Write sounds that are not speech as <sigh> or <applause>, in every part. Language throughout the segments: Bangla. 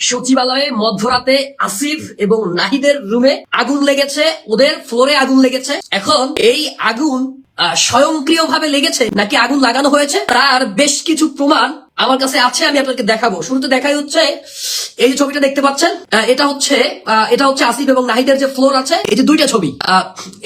সচিবালয়ে মধ্যরাতে আসিফ এবং নাহিদের রুমে আগুন লেগেছে, ওদের ফ্লোরে আগুন লেগেছে। এখন এই আগুন স্বয়ংক্রিয়ভাবে লেগেছে নাকি আগুন লাগানো হয়েছে, তার বেশ কিছু প্রমাণ আমার কাছে আছে, আমি আপনাকে দেখাবো। শুরুতে দেখাই হচ্ছে, এই যে ছবিটা দেখতে পাচ্ছেন এটা হচ্ছে এটা হচ্ছে আসিফ এবং নাহিদের যে ফ্লোর আছে, এই যে দুইটা ছবি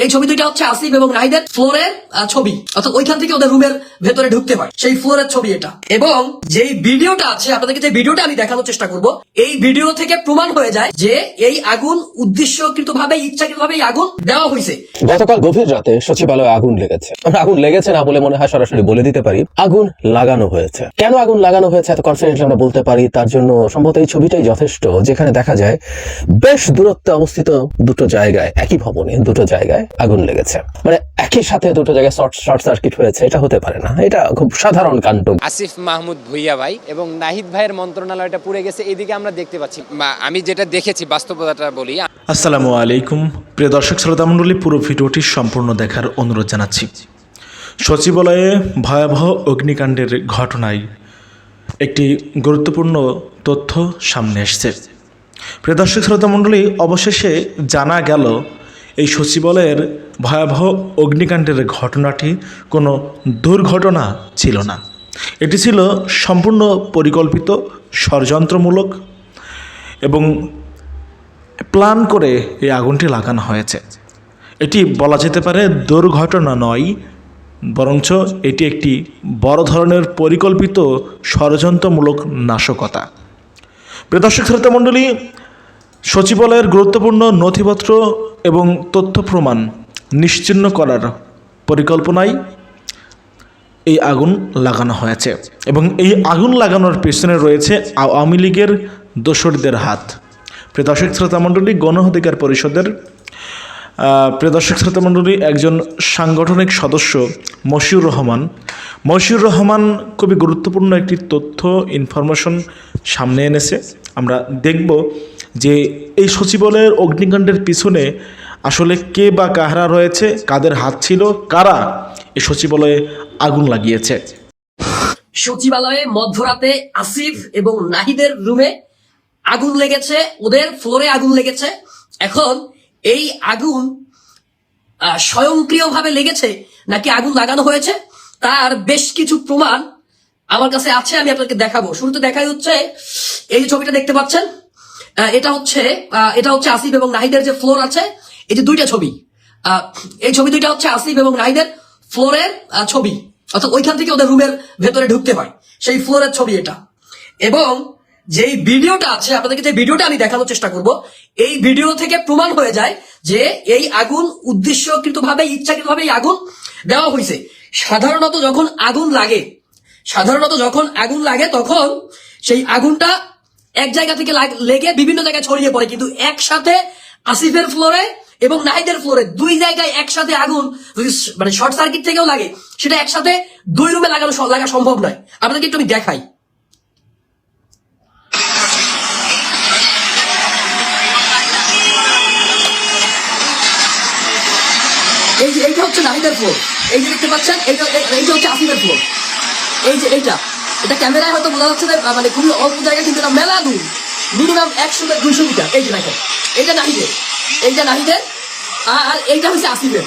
এই ছবি দুইটা হচ্ছে আসিফ এবং নাহিদের ফ্লোরের ছবি, অর্থাৎ ওইখান থেকে ওদের রুমের ভেতরে ঢুকতে হয়, সেই ফ্লোরের ছবি এটা। এবং যেই ভিডিওটা আছে, আপনাদেরকে যে ভিডিওটা আমি দেখানোর চেষ্টা করব, এই ভিডিও থেকে প্রমাণ হয়ে যায় যে এই আগুন উদ্দেশ্যকৃত ভাবে ইচ্ছাকৃত ভাবে এই আগুন দেওয়া হয়েছে। গতকাল গভীর রাতে সচিবালয়ে আগুন লেগেছে। আগুন লেগেছে না বলে মনে হয় সরাসরি বলে দিতে পারি, আগুন লাগানো হয়েছে। কেন আগুন লাগানো হয়েছে এত কনফিডেন্টলি আমরা বলতে পারি তার জন্য সম্ভবত এই ছবিটাই যথেষ্ট যেখানে দেখা যায় বেশ দূরত্বে অবস্থিত দুটো জায়গায় একই ভবনে দুটো জায়গায় আগুন লেগেছে। মানে একই সাথে দুটো জায়গায় শর্ট শর্ট সার্কিট হয়েছে এটা হতে পারে না এটা খুব সাধারণ কাণ্ড। আসিফ মাহমুদ ভুইয়া ভাই এবং নাহিদ ভাইয়ের মন্ত্রণালয়টা পুড়ে গেছে এদিকে আমরা দেখতে পাচ্ছি আমি যেটা দেখেছি বাস্তবতাটা বলি আসসালামু আলাইকুম। প্রিয় দর্শক শ্রোতা মণ্ডলী পুরো ভিডিওটি সম্পূর্ণ দেখার অনুরোধ জানাচ্ছি। সচিবালয়ে ভয়াবহ অগ্নিকাণ্ডের ঘটনায় একটি গুরুত্বপূর্ণ তথ্য সামনে এসছে প্রিয় দর্শক, শ্রোতা মণ্ডলী, অবশেষে জানা গেল, এই সচিবালয়ের ভয়াবহ অগ্নিকাণ্ডের ঘটনাটি কোনো দুর্ঘটনা ছিল না। এটি ছিল সম্পূর্ণ পরিকল্পিত, ষড়যন্ত্রমূলক এবং প্ল্যান করে এই আগুনটি লাগানো হয়েছে। এটি বলা যেতে পারে দুর্ঘটনা নয় বরঞ্চ এটি একটি বড় ধরনের পরিকল্পিত ষড়যন্ত্রমূলক নাশকতা। প্রিয় দর্শক শ্রোতা মণ্ডলী সচিবালয়ের গুরুত্বপূর্ণ নথিপত্র এবং তথ্য প্রমাণ নিশ্চিহ্ন করার পরিকল্পনায় এই আগুন লাগানো হয়েছে এবং এই আগুন লাগানোর পেছনে রয়েছে আওয়ামী লীগের দোসরদের হাত। প্রিয় দর্শক শ্রোতা মণ্ডলী গণ অধিকার পরিষদের আহ, প্রিয় দর্শক শ্রোতা মণ্ডলী একজন সাংগঠনিক সদস্য মশিউর রহমান। মশিউর রহমান খুবই গুরুত্বপূর্ণ একটি তথ্য ইনফরমেশন সামনে এনেছে। আমরা দেখব যে এই সচিবালয়ের অগ্নিকাণ্ডের পিছনে আসলে কে বা কাহারা রয়েছে কাদের হাত ছিল কারা এই সচিবালয়ে আগুন লাগিয়েছে। সচিবালয়ে মধ্যরাতে আসিফ এবং নাহিদের রুমে আগুন লেগেছে ওদের ফ্লোরে আগুন লেগেছে। এখন এই আগুন স্বয়ংক্রিয়ভাবে লেগেছে নাকি আগুন লাগানো হয়েছে? তার বেশ কিছু প্রমাণ আমার কাছে আছে, আমি আপনাকে দেখাবো। শুরুতে দেখাই হচ্ছে, এই যে ছবিটা দেখতে পাচ্ছেন এটা হচ্ছে এটা হচ্ছে আসিফ এবং নাহিদের যে ফ্লোর আছে, এই যে দুইটা ছবি। এই ছবি দুইটা হচ্ছে আসিফ এবং নাহিদের ফ্লোরের ছবি। অর্থাৎ ওইখান থেকে ওদের রুমের ভেতরে ঢুকতে হয়। সেই ফ্লোরের ছবি এটা। এবং যেই ভিডিওটা আছে, আপনাদেরকে যে ভিডিওটা আমি দেখানোর চেষ্টা করব, এই ভিডিও থেকে প্রমাণ হয়ে যায় যে এই আগুন উদ্দেশ্যকৃত ভাবে ইচ্ছাকৃত ভাবে এই আগুন দেওয়া হয়েছে। সাধারণত যখন আগুন লাগে, সাধারণত যখন আগুন লাগে, তখন সেই আগুনটা এক জায়গা থেকে লেগে বিভিন্ন জায়গায় ছড়িয়ে পড়ে। কিন্তু একসাথে আসিফের ফ্লোরে এবং নাহিদের ফ্লোরে দুই জায়গায় একসাথে আগুন যদি মানে শর্ট সার্কিট থেকেও লাগে, সেটা একসাথে দুই রুমে লাগানো লাগা সম্ভব নয়। আপনাদেরকে একটু আমি দেখাই এই যে এইটা হচ্ছে নাহিদের ফ্লোর এই যে দেখতে পাচ্ছেন, এইটা এইটা হচ্ছে আসিফের ফ্লোর এই যে এইটা। এটা ক্যামেরায় হয়তো বোঝা যাচ্ছে না মানে খুবই অল্প জায়গা কিন্তু এটা মেলা দূর। মিনিমাম একশো দুইশো মিটার। এই যে দেখেন, এইটা নাহিদের। এইটা নাহিদের। আর এইটা হচ্ছে আসিফের।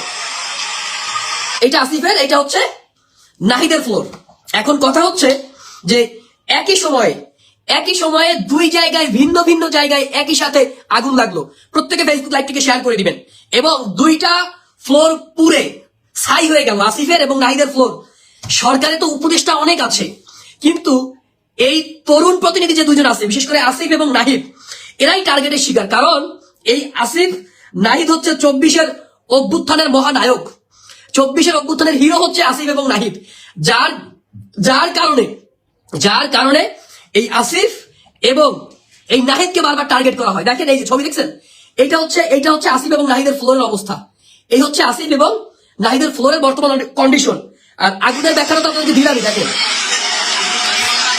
এইটা আসিফের, এইটা হচ্ছে নাহিদের ফ্লোর এখন কথা হচ্ছে যে, একই সময়ে একই সময়ে দুই জায়গায় ভিন্ন ভিন্ন জায়গায় একই সাথে আগুন লাগল। প্রত্যেকে ফেসবুক লাইভটিকে শেয়ার করে দিবেন। এবং দুইটা ফ্লোর পুরে ছাই হয়ে গেল আসিফের এবং নাহিদের ফ্লোর সরকারে তো উপদেষ্টা অনেক আছে। কিন্তু এই তরুণ প্রতিনিধি যে দুজন আছে, বিশেষ করে আসিফ এবং নাহিদ, এরাই টার্গেটের শিকার। কারণ এই আসিফ, নাহিদ হচ্ছে চব্বিশের অভ্যুত্থানের মহানায়ক। চব্বিশের অভ্যুত্থানের হিরো হচ্ছে আসিফ এবং নাহিদ। যার যার কারণে যার কারণে এই আসিফ এবং এই নাহিদকে বারবার টার্গেট করা হয়। দেখেন এই যে ছবি দেখছেন? এটা হচ্ছে এটা হচ্ছে আসিফ এবং নাহিদের ফ্লোরের অবস্থা। এই হচ্ছে আসিফ এবং নাহিদের ফ্লোরের বর্তমান কন্ডিশন আর আগুনের ব্যাখ্যাটা তো আপনাদেরকে দিলামই, দেখেন।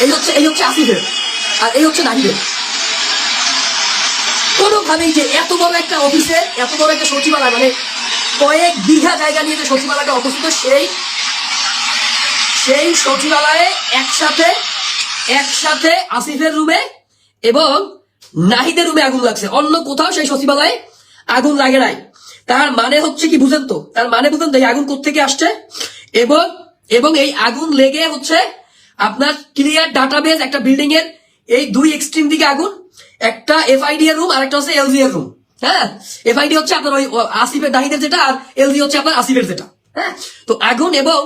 এই হচ্ছে এই হচ্ছে আসিফের। আর এই হচ্ছে নাহিদের। কোনোভাবেই যে এত বড় একটা অফিসে এত বড় একটা সচিবালয় মানে কয়েক বিঘা জায়গা নিয়ে যে সচিবালয়টা অবস্থিত, সেই সেই সচিবালয়ে একসাথে একসাথে আসিফের রুমে এবং নাহিদের রুমে আগুন লাগছে। অন্য কোথাও সেই সচিবালয়ে আগুন লাগে নাই। তার মানে হচ্ছে কি বুঝেন তো? তার মানে বুঝেন তো এই আগুন কোথেকে আসছে? এবং এবং এই আগুন লেগে হচ্ছে আপনার ক্লিয়ার ডাটাবেজ একটা বিল্ডিং এর এই দুই এক্সট্রিম দিকে আগুন, একটা এফআইডি এর রুম আর একটা হচ্ছে এলজি এর রুম হ্যাঁ? এফআইডি হচ্ছে আপনার ওই আসিফের নাহিদের যেটা আর এলজি হচ্ছে আপনার আসিফের যেটা। হ্যাঁ? তো আগুন এবং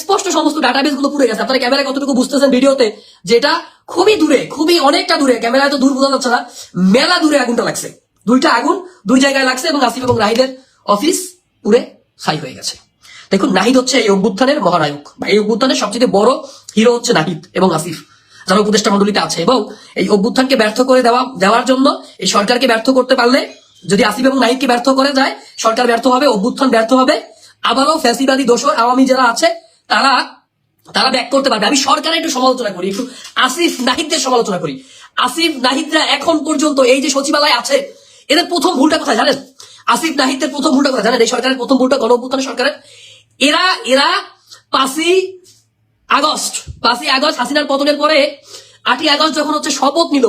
স্পষ্ট সমস্ত ডাটাবেসগুলো পুড়ে গেছে। আপনারা ক্যামেরায় কতটুকু বুঝতেছেন ভিডিওতে? যেটা খুবই দূরে, খুবই অনেকটা দূরে, ক্যামেরায় তো দূর বোঝা যাচ্ছে না, মেলা দূরে আগুনটা লাগছে। দুইটা আগুন দুই জায়গায় লাগছে এবং আসিফ এবং নাহিদের অফিস পুড়ে ছাই হয়ে গেছে। দেখুন, নাহিদ হচ্ছে এই অভ্যুত্থানের মহানায়ক। বা এই অভ্যুত্থানের সবচেয়ে বড় হিরো হচ্ছে নাহিদ এবং আসিফ, যারা উপদেষ্টা মন্ডলীতে আছে। এবং এই অভ্যুত্থানকে ব্যর্থ করে দেওয়া, দেওয়ার জন্য এই সরকারকে ব্যর্থ করতে পারলে, যদি আসিফ এবং নাহিদকে ব্যর্থ করে যায়, সরকার ব্যর্থ হবে, অভ্যুত্থান ব্যর্থ হবে। আবারও ফ্যাসিবাদী দোষর আওয়ামী যারা আছে, তারা তারা ব্যাক করতে পারবে। আমি সরকারের একটু সমালোচনা করি, একটু আসিফ নাহিদদের সমালোচনা করি। আসিফ নাহিদরা এখন পর্যন্ত এই যে সচিবালয় আছে, এদের প্রথম ভুলটা কোথায় জানেন? আসিফ নাহিদের প্রথম ভুলটা কথা জানেন এই সরকারের প্রথম ভুলটা গণ সরকারের। এরা এরা পাঁচই আগস্ট পাঁচই আগস্ট হাসিনার পতনের পরে আটই আগস্ট যখন হচ্ছে শপথ নিল,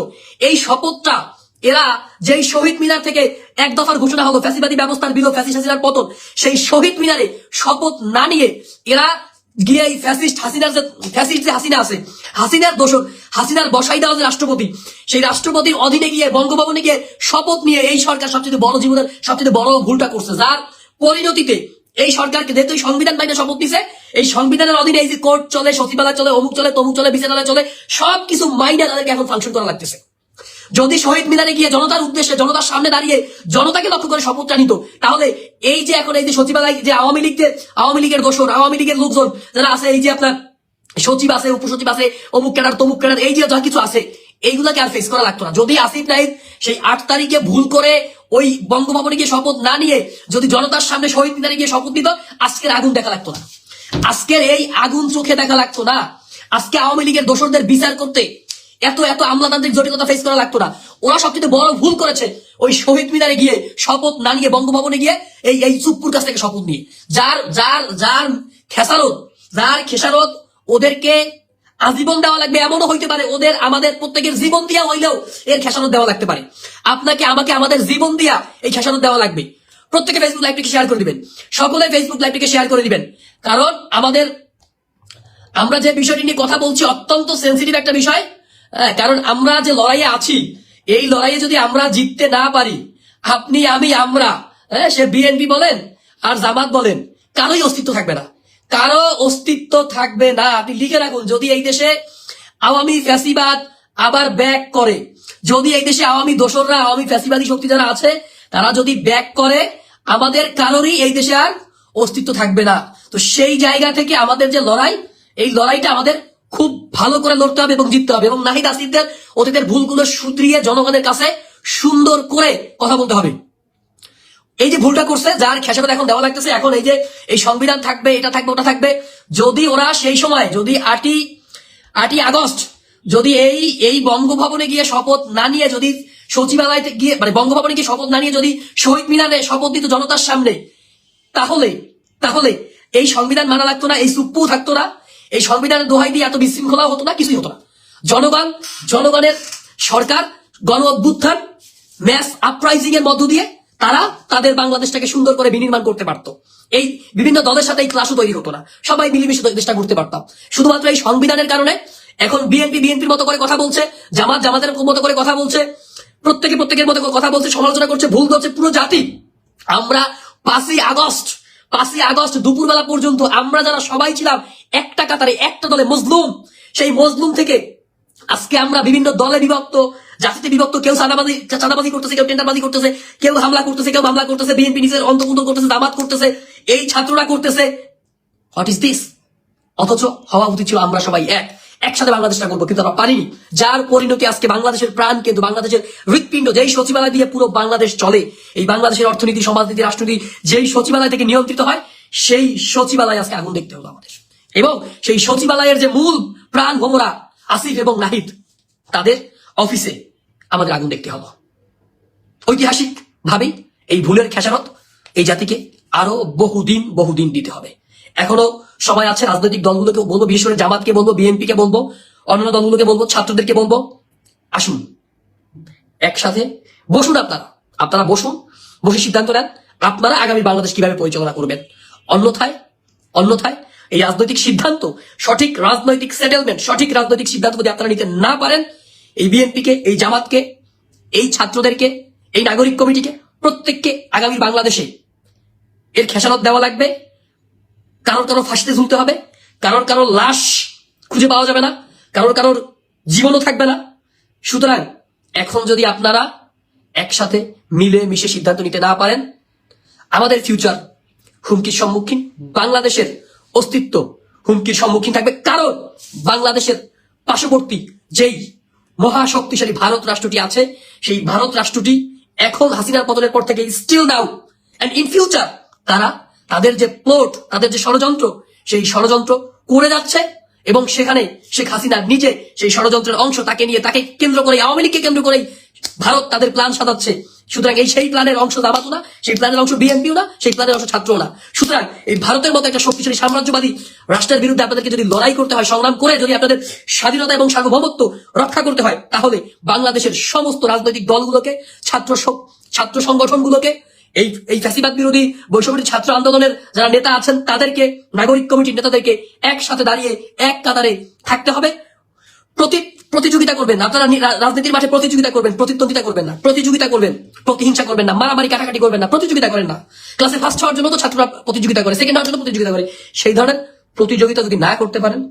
এই শপথটা এরা যেই শহীদ মিনার থেকে এক দফার ঘোষণা হলো, ফ্যাসিবাদী ব্যবস্থার বিলো ফ্যাসি হাসিনার পতন, সেই শহীদ মিনারে শপথ না নিয়ে এরা গিয়ে ফ্যাসিস্ট হাসিনার যে ফ্যাসিস্ট যে হাসিনা আছে, হাসিনার দোষর, হাসিনার বসাই দেওয়া যে রাষ্ট্রপতি, সেই রাষ্ট্রপতির অধীনে গিয়ে, বঙ্গভবনে গিয়ে শপথ নিয়ে এই সরকার সবচেয়ে বড় জীবনের, সবচেয়ে বড় ভুলটা করছে। যার পরিণতিতে এই সরকারকে যেহেতু সংবিধান বাইরে শপথ নিছে, এই সংবিধানের অধীনে এই যে কোর্ট চলে, সচিবালয় চলে, অমুক চলে, তমুক চলে, বিচারালয় চলে, সবকিছু মাইনে তাদেরকে এখন ফাংশন করা লাগতেছে। যদি শহীদ মিনারে গিয়ে জনতার উদ্দেশ্যে, জনতার সামনে দাঁড়িয়ে জনতাকে লক্ষ্য করে শপথটা নিত, তাহলে এই যে এখন এই যে সচিবালয়, যে আওয়ামী লীগের আওয়ামী লীগের দোষর, আওয়ামী লীগের লোকজন যারা আছে, এই যে আপনার সচিব আছে, উপসচিব আছে, অমুক ক্যাডার, তমুক ক্যাডার, এই যে যা কিছু আছে, এইগুলাকে আর ফেস করা লাগতো না। যদি আসিফ নাহিদ সেই আট তারিখে ভুল করে ওই বঙ্গভবনে গিয়ে শপথ না নিয়ে যদি জনতার সামনে শহীদ মিনারে গিয়ে শপথ নিত, আজকের আগুন দেখা লাগতো না। আজকের এই আগুন চোখে দেখা লাগতো না। আজকে আওয়ামী লীগের দোষরদের বিচার করতে এত এত আমলাতান্ত্রিক জটিলতা ফেস করা লাগতো না। ওরা সবচেয়ে বড় ভুল করেছে ওই শহীদ মিনারে গিয়ে, শপথ না নিয়ে বঙ্গভবনে গিয়ে এই এই চুপ্পুর কাছ থেকে শপথ নিয়ে। যার যার যার খেসারত যার খেসারত ওদেরকে আজীবন দেওয়া লাগবে, এমনও হইতে পারে ওদের, আমাদের প্রত্যেকের জীবন দিয়া হইলেও এর খেসারত দেওয়া লাগতে পারে। আপনাকে, আমাকে, আমাদের জীবন দিয়া এই খেসারত দেওয়া লাগবে। প্রত্যেকে ফেসবুক লাইভটিকে শেয়ার করে দিবেন। সকলে ফেসবুক লাইভটিকে শেয়ার করে দিবেন। কারণ আমাদের, আমরা যে বিষয়টি নিয়ে কথা বলছি অত্যন্ত সেন্সিটিভ একটা বিষয়। হ্যাঁ, কারণ আমরা যে লড়াইয়ে আছি এই লড়াইয়ে যদি আমরা জিততে না পারি আপনি আমি আমরা হ্যাঁ সে বিএনপি বলেন আর জামাত বলেন কারোই অস্তিত্ব থাকবে না। কারও অস্তিত্ব থাকবে না। আপনি লিখে রাখুন যদি এই দেশে আওয়ামী ফ্যাসিবাদ আবার ব্যাক করে যদি এই দেশে আওয়ামী দোসররা আওয়ামী ফ্যাসিবাদী শক্তি যারা আছে তারা যদি ব্যাক করে আমাদের কারোরই এই দেশে আর অস্তিত্ব থাকবে না। তো সেই জায়গা থেকে আমাদের যে লড়াই এই লড়াইটা আমাদের খুব ভালো করে লড়তে হবে এবং জিততে হবে। এবং নাহিদ আসিফদের অতীতের ভুলগুলো শুধরিয়ে জনগণের কাছে সুন্দর করে কথা বলতে হবে। এই যে ভুলটা করছে, যার খেসারত এখন দেওয়া লাগতেছে, এখন এই যে এই সংবিধান থাকবে, এটা থাকবে, ওটা থাকবে, যদি ওরা সেই সময়, যদি আটই আটই আগস্ট, যদি এই এই বঙ্গভবনে গিয়ে শপথ না নিয়ে যদি সচিবালয় গিয়ে মানে বঙ্গভবনে গিয়ে শপথ না নিয়ে যদি শহীদ মিনারে শপথ দিত জনতার সামনে, তাহলে তাহলে এই সংবিধান মানা লাগতো না, এই সুপ্পু থাকতো না এই সংবিধানের দোহাই দিয়ে এত বিশৃঙ্খলা হতো না, কিছুই হতো না। জনগণ, জনগণের সরকার, গণ অভ্যুত্থান ম্যাস আপরাইজিং এর মধ্য দিয়ে তারা তাদের বাংলাদেশটাকে সুন্দর করে বিনির্মাণ করতে পারতো। এই বিভিন্ন দলের সাথে এই ক্লাসও তৈরি হতো না। সবাই মিলেমিশে দেশটা করতে পারতাম। শুধুমাত্র এই সংবিধানের কারণে এখন বিএনপি বিএনপির মতো করে কথা বলছে, জামাত, জামাতের মতো করে কথা বলছে, প্রত্যেকে প্রত্যেকের মতো কথা বলছে, সমালোচনা করছে, ভুল ধরছে, পুরো জাতি। আমরা পাঁচই আগস্ট পাঁচই আগস্ট দুপুরবেলা পর্যন্ত আমরা যারা সবাই ছিলাম, একটা কাতারে, একটা দলে মজলুম। সেই মজলুম থেকে আজকে আমরা বিভিন্ন দলে বিভক্ত, জাতিতে বিভক্ত, কেউ চাঁদাবাজি চাঁদাবাজি করতেছে, কেউ টেন্ডারবাজি করতেছে, কেউ হামলা করতেছে, কেউ হামলা করতেছে, বিএনপি নিজের অন্তকুন্ত করতেছে দামাত করতেছে, এই ছাত্ররা করতেছে। হোয়াট ইস দিস অথচ হওয়া উচিত ছিল আমরা সবাই এক। একসাথে বাংলাদেশটা করব, কিন্তু আমরা পারিনি। যার পরিণতি আজকে বাংলাদেশের প্রাণ কিন্তু বাংলাদেশের হৃৎপিণ্ড, যেই সচিবালয় দিয়ে পুরো বাংলাদেশ চলে, এই বাংলাদেশের অর্থনীতি, সমাজনীতি, রাষ্ট্রনীতি, যেই সচিবালয় থেকে নিয়ন্ত্রিত হয়, সেই সচিবালয় আজকে আগুন দেখতে হলো আমাদের। এবং সেই সচিবালয়ের যে মূল প্রাণ ভোমরা, আসিফ এবং নাহিদ, তাদের অফিসে আমাদের আগুন দেখতে হলো। ঐতিহাসিক ভাবেই এই ভুলের খেসারত এই জাতিকে আরও বহুদিন বহুদিন দিতে হবে। এখনও সময় আছে, রাজনৈতিক দলগুলোকে বলব, বিশেষ করে জামাতকে বলব বিএনপি কে বলব, অন্যান্য দলগুলোকে বলব, ছাত্রদেরকে বলব। আসুন, একসাথে বসুন আপনারা আপনারা বসুন, বসে সিদ্ধান্ত নেন, আপনারা আগামী বাংলাদেশ কীভাবে পরিচালনা করবেন। অন্যথায় অন্যথায় এই রাজনৈতিক সিদ্ধান্ত, সঠিক রাজনৈতিক সেটেলমেন্ট সঠিক রাজনৈতিক সিদ্ধান্ত যদি আপনারা নিতে না পারেন, এই বিএনপিকে, এই জামাতকে, এই ছাত্রদেরকে, এই নাগরিক কমিটিকে, প্রত্যেককে আগামী বাংলাদেশে এর খেসারত দেওয়া লাগবে। কারোর কারোর ফাঁসিতে ঝুলতে হবে, কারোর কারোর লাশ খুঁজে পাওয়া যাবে না, কারোর কারোর জীবনও থাকবে না। সুতরাং এখন যদি আপনারা একসাথে মিলে মিশে সিদ্ধান্ত নিতে না পারেন, আমাদের ফিউচার হুমকির সম্মুখীন, বাংলাদেশের অস্তিত্ব হুমকির সম্মুখীন থাকবে, কারণ বাংলাদেশের পার্শ্ববর্তী যেই মহাশক্তিশালী ভারত রাষ্ট্রটি আছে, সেই ভারত রাষ্ট্রটি এখন হাসিনার পতনের পর থেকে still now and in future তারা তাদের যে প্লট তাদের যে ষড়যন্ত্র, সেই ষড়যন্ত্র করে যাচ্ছে এবং সেখানে শেখ হাসিনা নিজে সেই ষড়যন্ত্রের অংশ তাকে নিয়ে তাকে কেন্দ্র করে আওয়ামী লীগকে কেন্দ্র করেই ভারত তাদের প্ল্যান সাজাচ্ছে। সুতরাং এই সেই প্ল্যানের অংশ দাবাতও না, সেই প্ল্যানের অংশ বিএনপিও না, সেই প্ল্যানের অংশ ছাত্রও না। সুতরাং এই ভারতের মতো একটা শক্তিশালী সাম্রাজ্যবাদী রাষ্ট্রের বিরুদ্ধে আপনাদেরকে যদি লড়াই করতে হয়, সংগ্রাম করে যদি আপনাদের স্বাধীনতা এবং সার্বভৌমত্ব রক্ষা করতে হয়, তাহলে বাংলাদেশের সমস্ত রাজনৈতিক দলগুলোকে, ছাত্র ছাত্র সংগঠনগুলোকে এই এই ফ্যাসিবাদ বিরোধী বৈষম্য ছাত্র আন্দোলনের যারা নেতা আছেন, তাদেরকে, নাগরিক কমিটির নেতাদেরকে একসাথে দাঁড়িয়ে এক কাতারে থাকতে হবে। প্রতি, প্রতিযোগিতা করবেন আপনারা রাজনীতির মাঠে প্রতিযোগিতা করবেন, প্রতিদ্বন্দ্বিতা করবেন না। প্রতিযোগিতা করবেন, প্রতিহিংসা করবেন না, মারামারি কাটাকাটি করবেন না, প্রতিযোগিতা করেন না। ক্লাসে ফার্স্ট হওয়ার জন্য তো ছাত্ররা প্রতিযোগিতা করে সেকেন্ড হওয়ার জন্য প্রতিযোগিতা করে। সেই ধরনের প্রতিযোগিতা যদি না করতে পারেন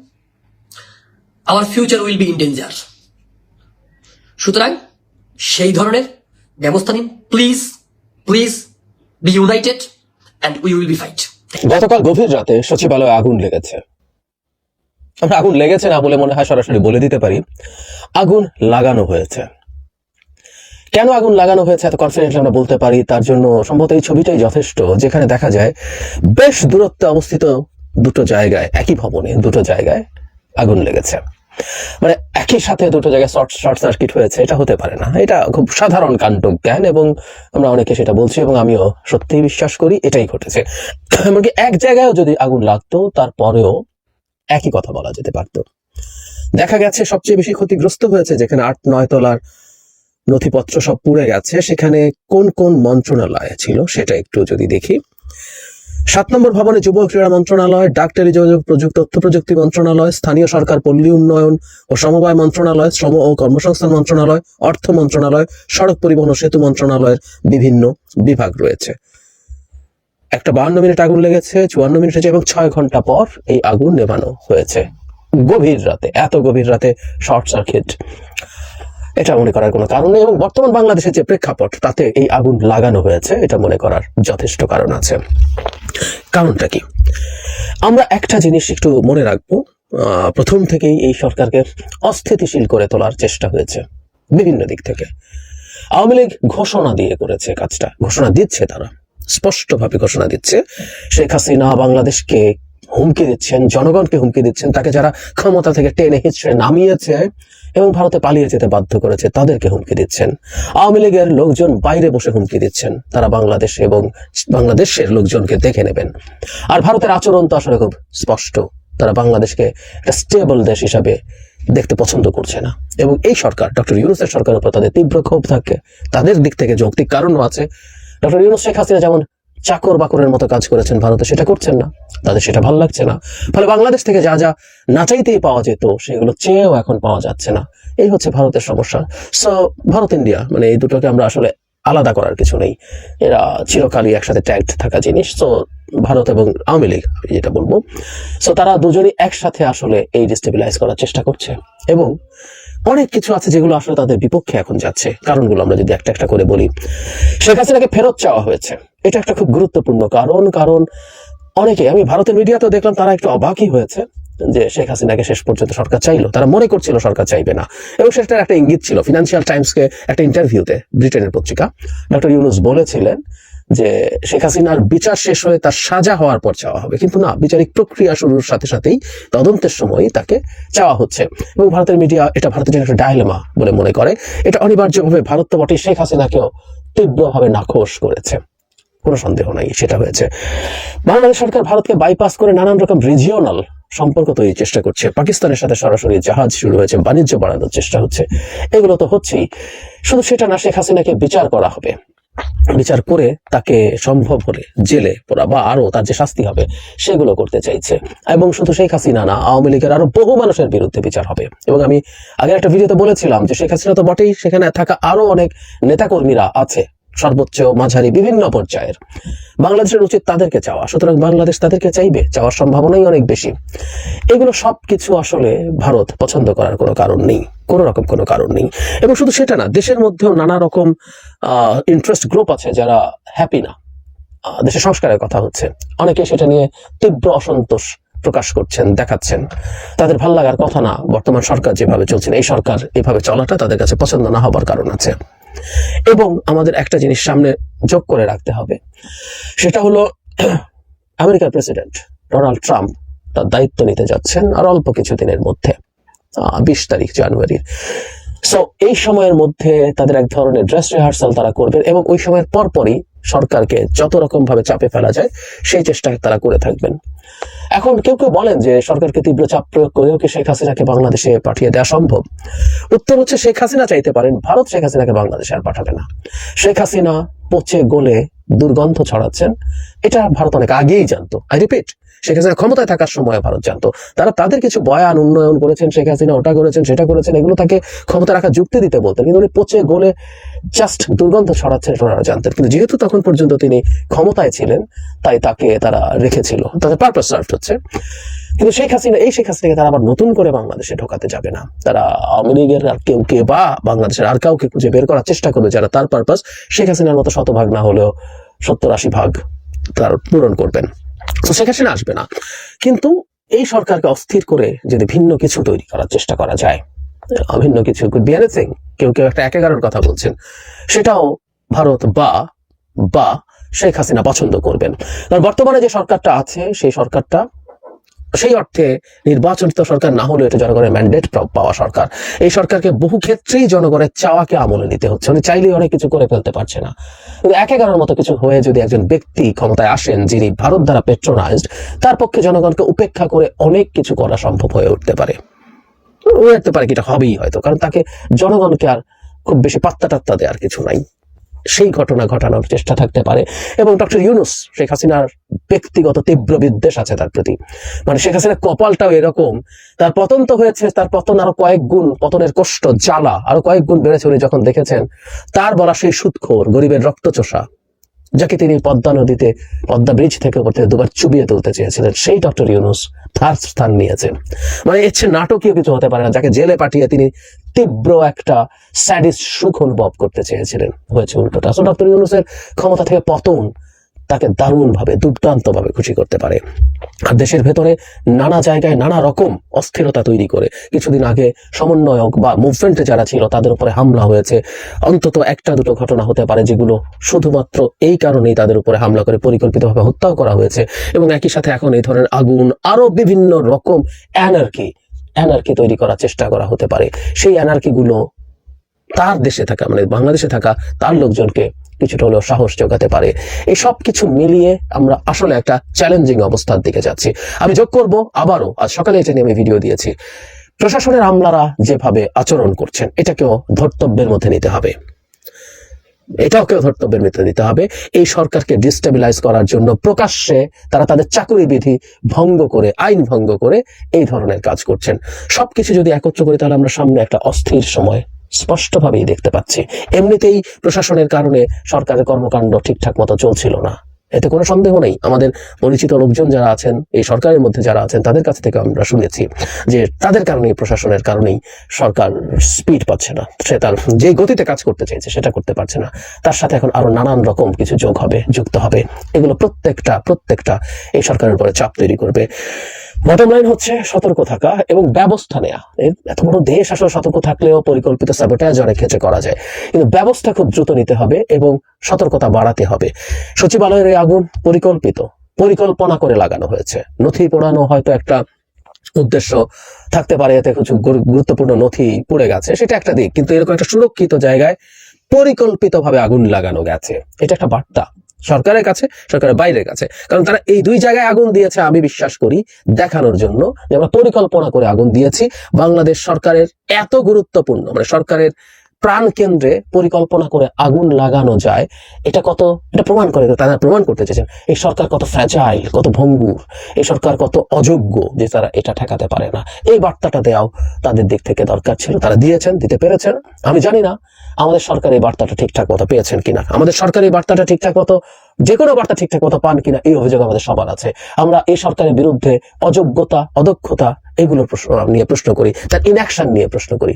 our future will be in danger সুতরাং সেই ধরনের ব্যবস্থা নিন। Please please be united and we will be fight গতকাল গভীর রাতে সচিবালয়ে আগুন লেগেছে। আমরা আগুন লেগেছে না বলে মনে হয় সরাসরি বলে দিতে পারি। আগুন লাগানো হয়েছে। কেন আগুন লাগানো হয়েছে এত কনফিডেন্টলি আমরা বলতে পারি? তার জন্য সম্ভবত এই ছবিটাই যথেষ্ট, যেখানে দেখা যায় বেশ দূরত্বে অবস্থিত দুটো জায়গায়, একই ভবনে দুটো জায়গায় আগুন লেগেছে। মানে একই সাথে দুটো জায়গায় শর্ট শর্ট সার্কিট হয়েছে, এটা হতে পারে না। এটা খুব সাধারণ কাণ্ড জ্ঞান এবং আমরা অনেকে সেটা বলছি এবং আমিও সত্যিই বিশ্বাস করি, এটাই ঘটেছে। এমনকি এক জায়গায়ও যদি আগুন লাগতো, তারপরেও একই কথা বলা যেতে পারতো। দেখা গেছে সবচেয়ে বেশি ক্ষতিগ্রস্ত হয়েছে যেখানে আট, নয় তলার নথিপত্র সব পুড়ে গেছে, সেখানে কোন কোন মন্ত্রণালয় ছিল, সেটা একটু যদি দেখি। সাত নম্বর ভবনে যুব ক্রীড়া মন্ত্রণালয়, ডাক টেলিযোগাযোগ প্রযুক্তি, তথ্য প্রযুক্তি মন্ত্রণালয়, স্থানীয় সরকার, পল্লী উন্নয়ন ও সমবায় মন্ত্রণালয়, শ্রম ও কর্মসংস্থান মন্ত্রণালয়, অর্থ মন্ত্রণালয়, সড়ক পরিবহন ও সেতু মন্ত্রণালয়ের বিভিন্ন বিভাগ রয়েছে। একটা বাহান্ন মিনিট আগুন লেগেছে, চুয়ান্ন মিনিট হয়েছে এবং ছয় ঘণ্টা পর এই আগুন নেভানো হয়েছে। গভীর রাতে, এত গভীর রাতে শর্ট সার্কিট। এটা মনে করার কোনো কারণ নেই এবং বর্তমান বাংলাদেশের যে প্রেক্ষাপট, তাতে এই আগুন লাগানো হয়েছে, এটা মনে করার যথেষ্ট কারণ আছে। কারণটা কি? আমরা একটা জিনিস একটু মনে রাখব প্রথম থেকেই এই সরকারকে অস্থিতিশীল করে তোলার চেষ্টা হয়েছে, বিভিন্ন দিক থেকে। আওয়ামী লীগ ঘোষণা দিয়ে করেছে কাজটা, ঘোষণা দিচ্ছে তারা, স্পষ্টভাবে ঘোষণা দিচ্ছে, শেখ হাসিনা বাংলাদেশকে হুমকি দিচ্ছেন, জনগণকে হুমকি দিচ্ছেন, তাকে যারা ক্ষমতা থেকে টেনে হিচড়ে নামিয়েছে এবং ভারতে পালিয়ে যেতে বাধ্য করেছে, তাদেরকে হুমকি দিচ্ছেন। আওয়ামী লীগের লোকজন বাইরে বসে হুমকি দিচ্ছেন, তারা বাংলাদেশ এবং বাংলাদেশের লোকজনকে দেখে নেবেন। আর ভারতের আচরণ তো আসলে খুব স্পষ্ট, তারা বাংলাদেশকে স্টেবল দেশ হিসাবে দেখতে পছন্দ করছে না। এবং এই সরকার, ডক্টর ইউনুসের সরকারের উপর তাদের তীব্র ক্ষোভ থাকে, তাদের দিক থেকে যৌক্তিক কারণও আছে। ডক্টর ইউনুস শেখ হাসিনা যেমন চাকর বাকরের মতো কাজ করেছেন ভারতে, সেটা করছেন না। তাদের সেটা ভালো লাগছে না। ফলে বাংলাদেশ থেকে যা যা না চাইতেই পাওয়া যেত, সেগুলো চেয়েও এখন পাওয়া যাচ্ছে না। এই হচ্ছে ভারতের সমস্যা। সো ভারত ইন্ডিয়া মানে এই দুটোকে আমরা আসলে আলাদা করার কিছু নেই। এরা চিরকালই একসাথে ট্যাগড থাকা জিনিস। তো ভারত এবং আওয়ামী লীগ, আমি যেটা বলব। সো তারা দুজনই একসাথে আসলে এই ডিস্টেবিলাইজ করার চেষ্টা করছে। এবং অনেক কিছু আছে যেগুলো আসলে তাদের বিপক্ষে এখন যাচ্ছে। কারণগুলো আমরা যদি একটা একটা করে বলি। শেখ হাসিনাকে ফেরত চাওয়া হয়েছে। এটা একটা খুব গুরুত্বপূর্ণ কারণ কারণ অনেকে, আমি ভারতের মিডিয়াতেও দেখলাম, তারা একটু অবাকই হয়েছে যে শেখ হাসিনাকে শেষ পর্যন্ত সরকার চাইলো। তারা মনে করছিল সরকার চাইবে না। এবং সেটার একটা ইঙ্গিত ছিল। ফিনান্সিয়াল টাইমসকে একটা ইন্টারভিউতে ব্রিটেনের পত্রিকা ডক্টর ইউনুস বলেছিলেন যে শেখ হাসিনার বিচার শেষ হয়ে তার সাজা হওয়ার পর চাওয়া হবে। কিন্তু না, বিচারিক প্রক্রিয়া শুরুর সাথে সাথেই তদন্তের সময় তাকে চাওয়া হচ্ছে। এবং ভারতের মিডিয়া এটা ভারতের জন্য একটা ডায়লেমা বলে মনে করে। এটা অনিবার্যভাবে ভারত তো বটে শেখ হাসিনাকেও তীব্রভাবে নাকশ করেছে। কোনো সন্দেহ নাই, সেটা হয়েছে। বাংলাদেশ সরকার ভারতকে বাইপাস করে নানান রকম রিজিওনাল সম্পর্ক তৈরির চেষ্টা করছে। পাকিস্তানের সাথে সরাসরি জাহাজ শুরু হয়েছে, বাণিজ্য বাড়ানোর চেষ্টা হচ্ছে। এগুলো তো হচ্ছেই। শুধু সেটা না, শেখ হাসিনাকে বিচার করা হবে। বিচার করে তাকে সম্ভব হলে জেলে পড়া বা আরও তার যে শাস্তি হবে, সেগুলো করতে চাইছে। এবং শুধু শেখ হাসিনা না, আওয়ামী লীগের আরও বহু মানুষের বিরুদ্ধে বিচার হবে। এবং আমি আগে একটা ভিডিওতে বলেছিলাম যে শেখ হাসিনা তো বটেই, সেখানে থাকা আরও অনেক নেতাকর্মীরা আছে। সর্বোচ্চ মাঝারি বিভিন্ন পর্যায়ের। বাংলাদেশের উচিত তাদেরকে চাওয়া, সুতরাং বাংলাদেশ তাদেরকে চাইবে, চাওয়ার সম্ভাবনাই অনেক বেশি। এগুলো সবকিছু আসলে ভারত পছন্দ করার কোনো কারণ নেই, কোনো রকম কোনো কারণ নেই। এবং শুধু সেটা না, দেশের মধ্যেও নানা রকম ইন্টারেস্ট গ্রুপ আছে যারা হ্যাপি না। দেশের সংস্কারের কথা হচ্ছে। অনেকে সেটা নিয়ে তীব্র অসন্তোষ প্রকাশ করছেন, দেখাচ্ছেন। তাদের ভালো লাগার কথা না, বর্তমান সরকার যেভাবে চলছেন এই সরকার এভাবে চলাটা তাদের কাছে পছন্দ না হবার কারণ আছে। এবং আমাদের একটা জিনিস সামনে যোগ করে রাখতে হবে। সেটা হলো <clears throat> আমেরিকার প্রেসিডেন্ট ডোনাল্ড ট্রাম্প তার দায়িত্ব নিতে যাচ্ছেন আর অল্প কিছু দিনের মধ্যে বিশ তারিখ জানুয়ারির। সো এই সময়ের মধ্যে তাদের এক ধরনের ড্রেস রিহার্সাল তারা করবেন এবং ওই সময়ের পরপরই সরকারকে যত রকম ভাবে চাপে ফেলা যায়, সেই চেষ্টা তারা করে থাকবেন। এখন কেউ কেউ বলেন যে সরকারকে তীব্র চাপ প্রয়োগ করেও কি শেখ হাসিনাকে বাংলাদেশে পাঠিয়ে দেওয়া সম্ভব? উত্তর হচ্ছে শেখ হাসিনা চাইতে পারেন, ভারত শেখ হাসিনাকে বাংলাদেশে আর পাঠাবে না। শেখ হাসিনা পচে গোলে দুর্গন্ধ ছড়াচ্ছেন, এটা ভারত অনেক আগেই জানতো। আই রিপিট শেখ হাসিনা ক্ষমতায় থাকার সময় ভারত জানতো। তারা তাদের কিছু বয়ান, উন্নয়ন করেছেন, শেখ হাসিনা ওটা করেছেন, সেটা করেছেন, এগুলো তাকে ক্ষমতা রাখার যুক্তি দিতে বলতেন। কিন্তু উনি পচে গোলে জাস্ট দুর্গন্ধ ছড়াচ্ছেন ওনারা জানতেন। কিন্তু যেহেতু তখন পর্যন্ত তিনি ক্ষমতায় ছিলেন, তাই তাকে তারা রেখেছিল। তাদের পারপাস সার্ভ হচ্ছে। কিন্তু শেখ হাসিনা, এই শেখ হাসিনাকে তারা আবার নতুন করে বাংলাদেশে ঢোকাতে যাবে না। তারা আওয়ামী লীগের আর কেউ কে বা বাংলাদেশের আর কাউকে খুঁজে বের করার চেষ্টা করবে যারা তার পারপাস শেখ হাসিনার মতো শতভাগ না হলেও সত্তর আশি ভাগ তার পূরণ করবেন। তো শেখ আসবে না। কিন্তু এই সরকারকে অস্থির করে যদি ভিন্ন কিছু তৈরি করার চেষ্টা করা যায় ভিন্ন কিছু বি এনিথিং কেউ কেউ একটা এক এগারোর কথা বলছেন, সেটাও ভারত বা বা শেখ হাসিনা পছন্দ করবেন। কারণ বর্তমানে যে সরকারটা আছে, সেই সরকারটা সেই অর্থে নির্বাচনিত সরকার না হলেও এটা জনগণের ম্যান্ডেট পাওয়া সরকার। এই সরকারকে বহু ক্ষেত্রেই জনগণের চাওয়াকে আমলে নিতে হচ্ছে। উনি চাইলেই অনেক কিছু করে ফেলতে পারছে না। কিন্তু এক এগারোর মতো কিছু হয়ে যদি একজন ব্যক্তি ক্ষমতায় আসেন যিনি ভারত দ্বারা পেট্রোনাইজড তার পক্ষে জনগণকে উপেক্ষা করে অনেক কিছু করা সম্ভব হয়ে উঠতে পারে। হয়ে উঠতে পারে কি? এটা হবেই হয়তো। কারণ তাকে জনগণকে আর খুব বেশি পাত্তা টাত্তা দেওয়ার কিছু নাই। সেই ঘটনা ঘটানোর চেষ্টা থাকতে পারে। এবং ডক্টর ইউনুস, শেখ হাসিনার ব্যক্তিগত তীব্র বিদ্বেষ আছে তার প্রতি। মানে শেখ হাসিনার কপালটাও এরকম। তার পতন তো হয়েছে, তার পতন আরও কয়েক গুণ, পতনের কষ্ট জ্বালা আরও কয়েক গুণ বেড়েছে উনি যখন দেখেছেন। তার বলা সেই সুৎখোর, গরিবের রক্তচোষা, যাকে তিনি পদ্মা নদীতে, পদ্মা ব্রিজ থেকে উপর থেকে দুবার চুবিয়ে তুলতে চেয়েছিলেন, সেই ডক্টর ইউনুস তার স্থান নিয়েছেন। মানে এর চেয়ে নাটকীয় কিছু হতে পারে না, যাকে জেলে পাঠিয়ে তিনি তীব্র একটা স্যাডিস সুখ অনুভব করতে চেয়েছিলেন, হয়েছে উল্টোটা। আসলে ডক্টর ইউনুসের ক্ষমতা থেকে পতন তাকে দারুণভাবে, দুর্দান্তভাবে খুশি করতে পারে। আর দেশের ভেতরে নানা জায়গায় নানা রকম অস্থিরতা তৈরি করে, কিছুদিন আগে সমন্বয়ক বা মুভমেন্টে যারা ছিল, তাদের উপরে হামলা হয়েছে। অন্তত একটা দুটো ঘটনা হতে পারে যেগুলো শুধুমাত্র এই কারণেই তাদের উপরে হামলা করে পরিকল্পিতভাবে হত্যাও করা হয়েছে। এবং একই সাথে এখন এই ধরনের আগুন আরও বিভিন্ন রকম অ্যানার্কি অ্যানার্কি তৈরি করার চেষ্টা করা হতে পারে। সেই অ্যানার্কিগুলো তার দেশে থাকা মানে বাংলাদেশে থাকা তার লোকজনকে কিছুটা হলেও সাহস যোগাতে পারে। এই সব কিছু মিলিয়ে আমরা আসলে একটা চ্যালেঞ্জিং অবস্থার দিকে যাচ্ছি। আমি যোগ করব আবারও, আজ সকালে এটা নিয়ে আমি ভিডিও দিয়েছি। প্রশাসনের আমলারা যেভাবে আচরণ করছেন, এটাকেও ধর্তব্যের মধ্যে নিতে হবে। এটাও ধর্তব্যের মধ্যে দিতে হবে। এই সরকারকে ডিস্টেবিলাইজ করার জন্য প্রকাশ্যে তারা তাদের চাকুরি বিধি ভঙ্গ করে, আইন ভঙ্গ করে এই ধরনের কাজ করছেন। সবকিছু যদি একত্র করি তাহলে আমরা সামনে একটা অস্থির সময় স্পষ্টভাবেই দেখতে পাচ্ছি। এমনিতেই প্রশাসনের কারণে সরকারের কর্মকাণ্ড ঠিকঠাক মতো চলছিল না। এতে কোনো সন্দেহ নেই। আমাদের পরিচিত লোকজন যারা আছেন, এই সরকারের মধ্যে যারা আছেন, তাদের কাছ থেকে আমরা শুনেছি যে তাদের কারণেই, প্রশাসনের কারণেই সরকার স্পিড পাচ্ছে না। সে তার যে গতিতে কাজ করতে চাইছে, সেটা করতে পারছে না। তার সাথে এখন আরও নানান রকম কিছু যোগ হবে, যুক্ত হবে। এগুলো প্রত্যেকটা প্রত্যেকটা এই সরকারের উপরে চাপ তৈরি করবে। বটম লাইন হচ্ছে সতর্ক থাকা এবং ব্যবস্থা নেওয়া এত বড় দেশ আসলে সতর্ক থাকলেও পরিকল্পিত স্যাবোটাজ অনেক ক্ষেত্রে করা যায়। কিন্তু ব্যবস্থা খুব দ্রুত নিতে হবে এবং সতর্কতা বাড়াতে হবে। সচিবালয়ের এই আগুন পরিকল্পিত, পরিকল্পনা করে লাগানো হয়েছে। নথি পোড়ানো হয়তো একটা উদ্দেশ্য থাকতে পারে, এতে কিছু গুরুত্বপূর্ণ নথি পড়ে গেছে। সেটা একটা দিক, কিন্তু এরকম একটা সুরক্ষিত জায়গায় পরিকল্পিতভাবে আগুন লাগানো গেছে। এটা একটা বার্তা। সরকারের কাছে, সরকারের বাইরের কাছে। কারণ তারা এই দুই জায়গায় আগুন দিয়েছে, আমি বিশ্বাস করি, দেখানোর জন্য। যে আমরা পরিকল্পনা করে আগুন দিয়েছি। বাংলাদেশ সরকারের এত গুরুত্বপূর্ণ মানে সরকারের প্রাণ কেন্দ্রে পরিকল্পনা করে আগুন লাগানো যায়, এটা কত, এটা প্রমাণ করে, তারা প্রমাণ করতে চেয়েছেন, এই সরকার কত ফ্র্যাজাইল কত ভঙ্গুর, এই সরকার কত অযোগ্য যে তারা এটা ঠেকাতে পারে না। এই বার্তাটা দেওয়াও তাদের দিক থেকে দরকার ছিল, তারা দিয়েছেন, দিতে পেরেছেন, আমি জানি না। আমাদের সরকার এই বার্তাটা ঠিকঠাক মতো পেয়েছেন কিনা? আমাদের সরকার এই বার্তাটা ঠিকঠাক মতো যে কোনো বার্তা ঠিকঠাক মতো পান কিনা, এই অভিযোগ আমাদের সবার আছে। আমরা এই সরকারের বিরুদ্ধে অযোগ্যতা, অদক্ষতা প্রশ্ন, নিয়ে প্রশ্ন করি, তার ইনঅ্যাকশন নিয়ে প্রশ্ন করি।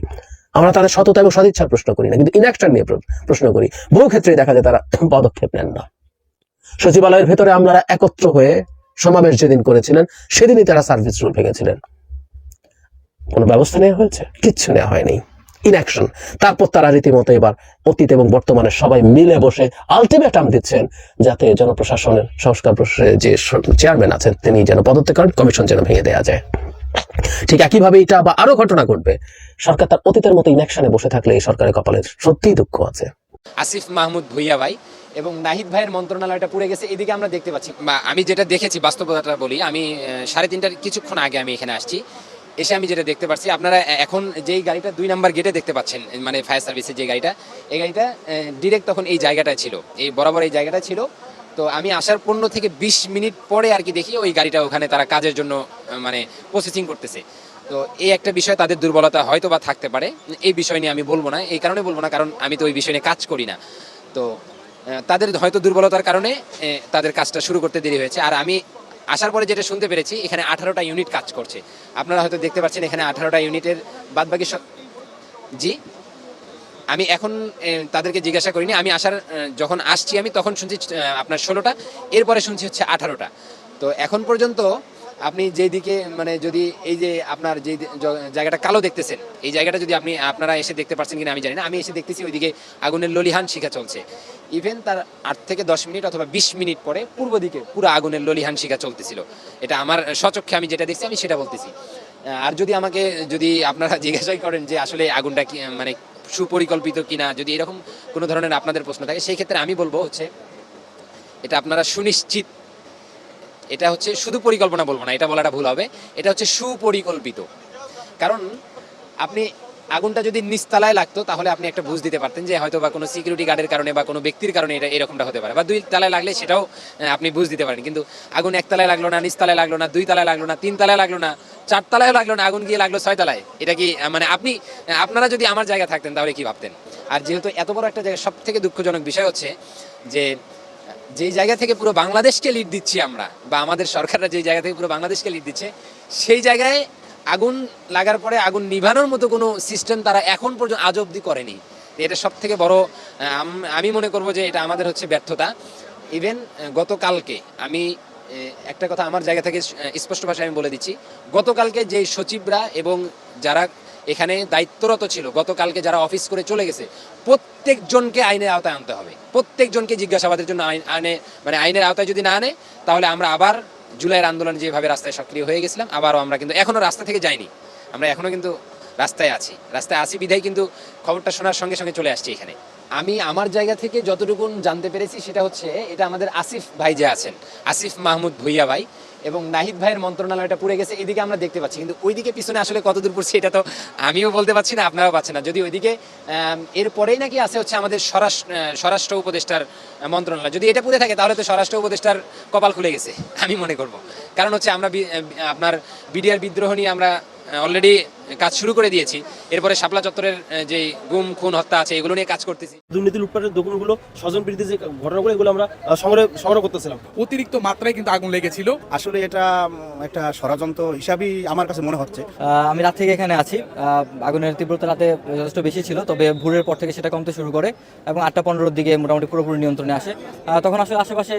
আমরা তাদের সততা এবং সদিচ্ছার প্রশ্ন করি না, কিন্তু ইনঅ্যাকশন নিয়ে প্রশ্ন করি। বহু ক্ষেত্রে দেখা যায় তারা পদক্ষেপ নেন না। সচিবালয়ের ভেতরে আমরা একত্র হয়ে সমাবেশ যেদিন করেছিলেন, সেদিনই তারা সার্ভিস রুল ভেঙেছিলেন। কোনো ব্যবস্থা নেওয়া হয়েছে? কিচ্ছু নেওয়া হয়নি। ইনঅ্যাকশন তারপর তারা রীতিমতো এবার অতীত এবং বর্তমানে সবাই মিলে বসে আলটিমেটাম দিচ্ছেন যাতে জনপ্রশাসনের সংস্কার যে চেয়ারম্যান আছেন, তিনি যেন পদত্যাগ করেন কমিশন যেন ভেঙে দেওয়া যায়। ঠিক একইভাবে এটা বা আরও ঘটনা ঘটবে। সরকার তার অতীতের মতো ইনঅ্যাকশনে বসে থাকলে এই সরকারের কপালের সত্যিই দুঃখ আছে। আসিফ মাহমুদ ভুইয়া ভাই এবং নাহিদ ভাইয়ের মন্ত্রণালয়টা পুড়ে গেছে, এদিকে আমরা দেখতে পাচ্ছি। আমি যেটা দেখেছি, বাস্তবতাটা বলি, আমি সাড়ে তিনটার কিছুক্ষণ আগে আমি এখানে আসছি। এসে আমি যেটা দেখতে পাচ্ছি আপনারা এখন যেই গাড়িটা দুই নাম্বার গেটে দেখতে পাচ্ছেন মানে ফায়ার সার্ভিসের যে গাড়িটা, এই গাড়িটা ডিরেক্ট তখন এই জায়গাটায় ছিল, এই বরাবর এই জায়গাটা ছিল। তো আমি আসার পনেরো থেকে বিশ মিনিট পরে আর কি দেখি ওই গাড়িটা ওখানে তারা কাজের জন্য মানে প্রসেসিং করতেছে। তো এই একটা বিষয় তাদের দুর্বলতা হয়তো বা থাকতে পারে, এই বিষয় নিয়ে আমি বলব না, এই কারণে বলব না, কারণ আমি তো ওই বিষয় নিয়ে কাজ করি না। তো তাদের হয়তো দুর্বলতার কারণে তাদের কাজটা শুরু করতে দেরি হয়েছে, আর আমি আসার পরে যেটা শুনতে পেরেছি, এখানে আঠারোটা ইউনিট কাজ করছে। আপনারা হয়তো দেখতে পাচ্ছেন এখানে আঠারোটা ইউনিটের বাদবাকি জি? আমি এখন তাদেরকে জিজ্ঞাসা করিনি। আমি আসার যখন আসছি আমি, তখন শুনছি আপনার ষোলোটা, এরপরে শুনছি হচ্ছে আঠারোটা। তো এখন পর্যন্ত আপনি যেদিকে মানে যদি এই যে আপনার যে জায়গাটা কালো দেখতেছেন, এই জায়গাটা যদি আপনি, আপনারা এসে দেখতে পাচ্ছেন কিনা আমি জানি না। আমি এসে দেখতেছি ওইদিকে আগুনের ললিহান শিখা চলছে। ইভেন তার আট থেকে দশ মিনিট অথবা বিশ মিনিট পরে পূর্ব দিকে পুরো আগুনের ললিহান শিখা চলতেছিল। এটা আমার সচক্ষে আমি যেটা দেখছি আমি সেটা বলতেছি। আর যদি আমাকে, যদি আপনারা জিজ্ঞাসাই করেন যে আসলে আগুনটা কি মানে সুপরিকল্পিত কিনা, যদি এরকম কোনো ধরনের আপনাদের প্রশ্ন থাকে, সেই ক্ষেত্রে আমি বলব হচ্ছে, এটা আপনারা সুনিশ্চিত এটা হচ্ছে শুধু পরিকল্পনা বলব না, এটা বলাটা ভুল হবে। এটা হচ্ছে সুপরিকল্পিত। কারণ আপনি আগুনটা যদি নিচতলায় লাগতো, তাহলে আপনি একটা বুঝ দিতে পারতেন যে হয়তো বা কোনো সিকিউরিটি গার্ডের কারণে বা কোনো ব্যক্তির কারণে এটা এরকমটা হতে পারে। বা দুই তালায় লাগলে সেটাও আপনি বুঝ দিতে পারেন। কিন্তু আগুন এক তলায় লাগল না নিচতলায় লাগল না, দুই তালায় লাগল না, তিন তালায় লাগল না, চার তলায় লাগল না, আগুন গিয়ে লাগল ছয় তলায়। এটা কি মানে আপনি আপনারা যদি আমার জায়গা থাকতেন, তাহলে কি ভাবতেন? আর যেহেতু এত বড় একটা জায়গা সব থেকে দুঃখজনক বিষয় হচ্ছে যে যেই জায়গা থেকে পুরো বাংলাদেশকে লিড দিচ্ছি আমরা, বা আমাদের সরকাররা যেই জায়গা থেকে পুরো বাংলাদেশকে লিড দিচ্ছে, সেই জায়গায় আগুন লাগার পরে আগুন নিভানোর মতো কোনো সিস্টেম তারা এখন পর্যন্ত, আজ অবধি করেনি। এটা সব থেকে বড় আমি মনে করব যে এটা আমাদের হচ্ছে ব্যর্থতা। ইভেন গতকালকে আমি একটা কথা আমার জায়গা থেকে স্পষ্ট ভাষায় আমি বলে দিচ্ছি। গতকালকে যে সচিবরা এবং যারা এখানে দায়িত্বরত ছিল। গতকালকে যারা অফিস করে চলে গেছে, প্রত্যেকজনকে আইনের আওতায় আনতে হবে। প্রত্যেকজনকে জিজ্ঞাসাবাদের জন্য আইনে মানে আইনের আওতায় যদি না আনে, তাহলে আমরা আবার জুলাইয়ের আন্দোলনে যেভাবে রাস্তায় সক্রিয় হয়ে গেছিলাম, আবারও আমরা কিন্তু এখনও রাস্তা থেকে যাইনি। আমরা এখনও কিন্তু রাস্তায় আছি। রাস্তায় আসি বিধায় কিন্তু খবরটা শোনার সঙ্গে সঙ্গে চলে আসছি এখানে। আমি আমার জায়গা থেকে যতটুকু জানতে পেরেছি, সেটা হচ্ছে এটা আমাদের আসিফ ভাই যে আছেন, আসিফ মাহমুদ ভুইয়া ভাই। এবং নাহিদ ভাইয়ের মন্ত্রণালয়টা পুড়ে গেছে, এদিকে আমরা দেখতে পাচ্ছি। কিন্তু ওইদিকে পিছনে আসলে কতদূর পড়ছে, এটা তো আমিও বলতে পারছি না, আপনারাও পাচ্ছেন না। যদি ওইদিকে এরপরেই নাকি আছে হচ্ছে আমাদের স্বরাষ্ট্র স্বরাষ্ট্র উপদেষ্টার মন্ত্রণালয়। যদি এটা পুড়ে থাকে, তাহলে তো স্বরাষ্ট্র উপদেষ্টার কপাল খুলে গেছে, আমি মনে করব। কারণ হচ্ছে আমরা আপনার বিডিআর বিদ্রোহ নিয়ে আমরা অলরেডি কাজ শুরু করে দিয়েছি। এরপরে শাপলা চত্বরের যে গুম খুন হত্যা আছে এগুলো নিয়ে কাজ করতেছি। দুর্নীতি লুটপাটের দোকানগুলো স্বজন প্রীতি যে ঘটনাগুলো এগুলো আমরা সংগ্রহ সংগ্রহ করতেছিলাম। অতিরিক্ত মাত্রায় কিন্তু আগুন লেগেছিল। আসলে এটা একটা ষড়যন্ত্র হিসাবেই আমার কাছে মনে হচ্ছে। আহ, আমি রাত থেকে এখানে আছি। আহ, আগুনের তীব্রতা রাতে যথেষ্ট বেশি ছিল তবে ভোরের পর থেকে সেটা কমতে শুরু করে এবং আটটা পনেরোর দিকে মোটামুটি পুরোপুরি নিয়ন্ত্রণে আসে। আহ, তখন আসলে আশেপাশে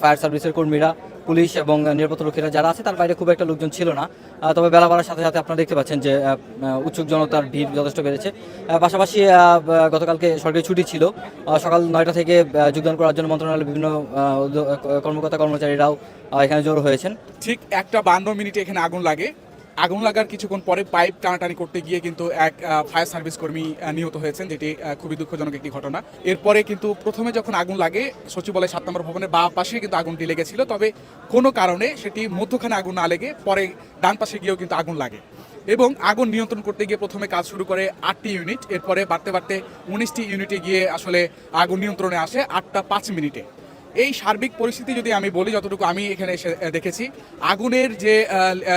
ফায়ার সার্ভিসের কর্মীরা পুলিশ এবং নিরাপত্তা রক্ষীরা যারা আছে তার বাইরে খুব একটা লোকজন ছিল না। তবে বেলা বাড়ার সাথে সাথে আপনারা দেখতে পাচ্ছেন যে আহ, আহ, উৎসুক জনতার ভিড় যথেষ্ট বেড়েছে। পাশাপাশি গতকালকে সরকারি ছুটি ছিল। সকাল নয়টা থেকে যোগদান করার জন্য মন্ত্রণালয়ের বিভিন্ন কর্মকর্তা কর্মচারীরাও এখানে জড়ো হয়েছেন। ঠিক একটা বান্ন মিনিটে এখানে আগুন লাগে। আগুন লাগার কিছুক্ষণ পরে পাইপ টানাটানি করতে গিয়ে কিন্তু এক ফায়ার সার্ভিস কর্মী নিহত হয়েছেন যেটি খুবই দুঃখজনক একটি ঘটনা। এরপরে কিন্তু প্রথমে যখন আগুন লাগে সচিবালয় সাত নম্বর ভবনের বা পাশে কিন্তু আগুনটি লেগেছিল। তবে কোনো কারণে সেটি মধ্যখানে আগুন না লেগে পরে ডান পাশে গিয়েও কিন্তু আগুন লাগে। এবং আগুন নিয়ন্ত্রণ করতে গিয়ে প্রথমে কাজ শুরু করে আটটি ইউনিট, এরপরে বাড়তে বাড়তে উনিশটি ইউনিটে গিয়ে আসলে আগুন নিয়ন্ত্রণে আসে আটটা পাঁচ মিনিটে। এই সার্বিক পরিস্থিতি যদি আমি বলি যতটুকু আমি এখানে এসে দেখেছি আগুনের যে